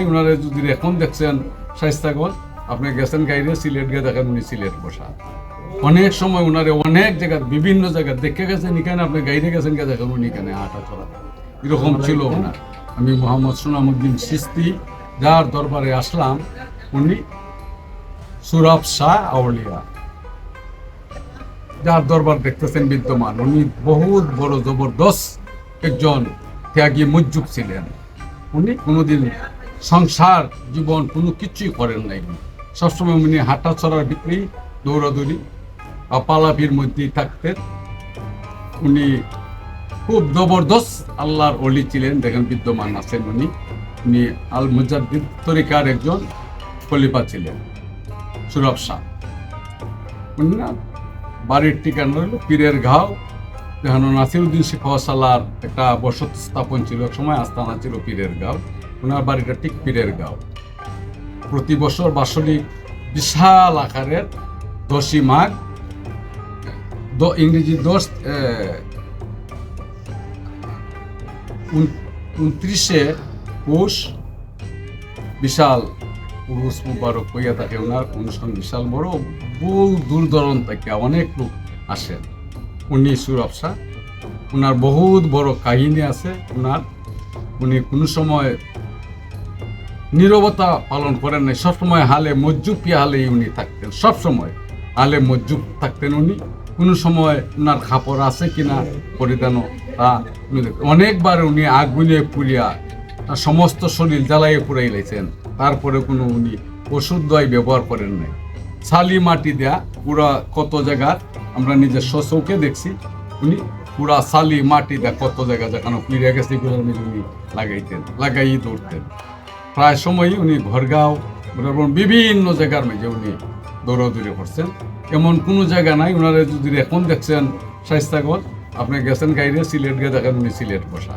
নাই ওনারা যদি এখন দেখছেন শাইস্তাগঞ্জ আপনি গেছেন গাইরে সিলেট গিয়ে দেখেন উনি সিলেট বসা। অনেক সময় ওনারে অনেক জায়গায় বিভিন্ন জায়গায় দেখে গেছেন এখানে আপনি গাইরে গেছেন গিয়ে দেখেন উনি এখানে হাঁটা চলা। এরকম ছিল ওনার আমি মোহাম্মদ সোনামুদ্দিন সিস্তি যার দরবারে আসলাম উনি সুরভ শাহ আউলিয়া। যার দরবার দেখতেছেন বিদ্যমান উনি বহুত বড় জবরদস্ত একজন ত্যাগী মুজ্জুক ছিলেন। উনি কোনোদিন সংসার, জীবন কোনো কিছুই করেন নাই। সবসময় উনি হাঁটা চড়ার ভিতরেই দৌড়াদৌড়ি বা পালাপির মধ্যেই থাকতেন। উনি খুব জবরদস্ত আল্লাহর অলি ছিলেন, দেখেন বিদ্যমান আছেন উনি। উনি আল মুজাদ্দিদ তরিকার একজন খলিফা ছিলেন সুরভ শাহ। উনি না, বাড়ির ঠিকানা হলো পীরের ঘাও। যেখানে নাসিরুদ্দিন শিফাসালার একটা বসত স্থাপন ছিল সময় আস্তানা ছিল পীরের গাঁও ওনার বাড়িটা ঠিক পীরের গাঁও। প্রতি বছর বাৎসরিক বিশাল আকারের দশই মাঘ ইংরেজি দশ উনত্রিশে পৌষ, বিশাল পুরুষ মুবারক হইয়া থাকে ওনার, অনুষ্ঠান বিশাল বড়, বহু দূর দূরান থেকে অনেক লোক আসেন উনি শাহ ওনার বহুত বড় কাহিনী আছে ওনার উনি কোনো সময় নীরবতা পালন করেন নাই। সবসময় হালে মজ্জুব পিয়া হালেই উনি থাকতেন, সবসময় হালে মজ্জুব থাকতেন উনি। কোনো সময় ওনার খাপড় আছে কিনা পরিধানও তা অনেকবার উনি আগুনে পুড়িয়া তার সমস্ত শরীর জ্বালাইয়ে পুড়াই লাইছেন। তারপরে কোনো উনি ওষুধ দয় ব্যবহার করেন নাই। ছালি মাটি দেয়া, পুরা কত জায়গা আমরা নিজের চৌকে দেখছি, উনি পুরা সালি মাটি দেয়া কত জায়গা যেখানে পুড়িয়া গেছে উনি লাগাইতেন লাগাই দৌড়তেন প্রায় সময়ই উনি ঘরগাঁও বিভিন্ন জায়গার মধ্যে উনি দৌড়াদৌড়ি করছেন। এমন কোনো জায়গা নাই ওনারা যদি এখন দেখছেন শাইস্তাগঞ্জ আপনি গেছেন গাইরে সিলেট গিয়ে দেখেন উনি সিলেট বসা।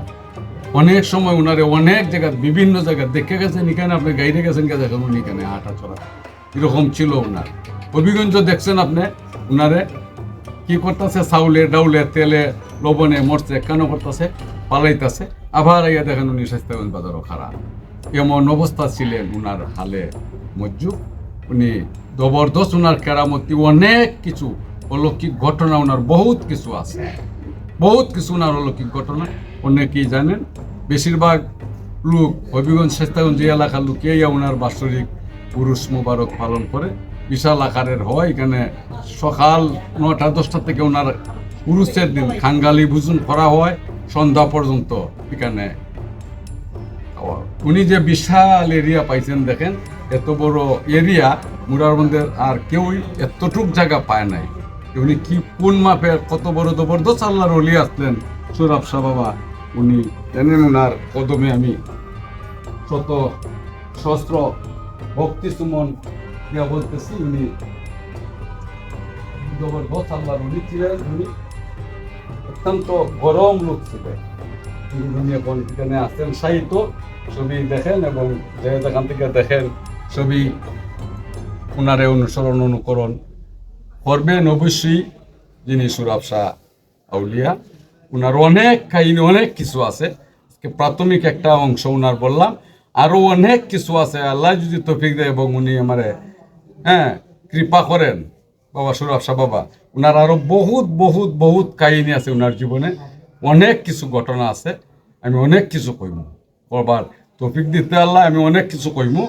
অনেক সময় ওনারে অনেক জায়গায় বিভিন্ন জায়গায় দেখে গেছেন, এখানে আপনি গাইরে গেছেন গিয়ে দেখেন উনি এখানে হাঁটা চলা এরকম ছিল ওনার হবিগঞ্জ দেখছেন আপনি ওনারে কি করতেছে? চাউলে, ডাউলে, তেলে, লবণে মরছে কেন করতেছে? পালাইতেছে। আবার ইয়া দেখেন উনি স্বাস্থ্যগঞ্জ বাজারও খারাপ। এমন অবস্থা ছিলেন উনার হালে মজ্জুব উনি জবরদস্ত উনার কেরামতি অনেক কিছু অলৌকিক ঘটনা ওনার বহুত কিছু আছে। বহুত কিছু ওনার অলৌকিক ঘটনা। অনেকেই জানেন, বেশিরভাগ লোক হবিগঞ্জ স্বাস্থ্যগঞ্জ যে এলাকার লোকেই ওনার বাৎসরিক পুরুষ মোবারক পালন করে। বিশাল আকারের হয়, এখানে সকাল নটা, দশটা থেকে ওনার পুরুষের দিন খাঙ্গালি ভোজন করা হয়। সন্ধ্যা পর্যন্ত এখানে উনি যে বিশাল এরিয়া পাইছেন দেখেন, এত বড় এরিয়া মুরার মধ্যে আর কেউই এতটুক জায়গা পায় নাই। উনি কি কোন মাপের কত বড় জবরদস্ত আল্লাহর অলি আসলেন। সুরাব শাহ বাবা, উনি জানেন ওনার কদমে আমি শত সহস্র ভক্তি সুমন দিয়া বলতেছি, উনি জবরদস্ত আল্লাহর অলি ছিলেন। উনি অত্যন্ত গরম লোক ছিলেন। উনি এখন আসছেন সাহিত্য ছবি দেখেন এবং যে যেখান থেকে দেখেন ছবি ওনারে অনুসরণ, অনুকরণ করবেন অবশ্যই যিনি সুরাব আউলিয়া। ওনার অনেক কাহিনী, অনেক কিছু আছে। প্রাথমিক একটা অংশ ওনার বললাম। আরও অনেক কিছু আছে। আল্লাহ যদি তফিক দেয় এবং উনি আমারে হ্যাঁ কৃপা করেন। বাবা সুরাব বাবা ওনার আরও বহুত বহুত বহুত কাহিনী আছে ওনার জীবনে। অনেক কিছু ঘটনা আছে, আমি অনেক কিছু কইমু। করবার তফিক দিতে আল্লাহ, আমি অনেক কিছু কইমু।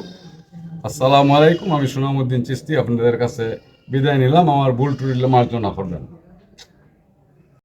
আসসালামু আলাইকুম, আমি সুনামুদ্দিন চিস্তি আপনাদের কাছে বিদায় নিলাম। আমার ভুল টুরিলে মার্জনা করবেন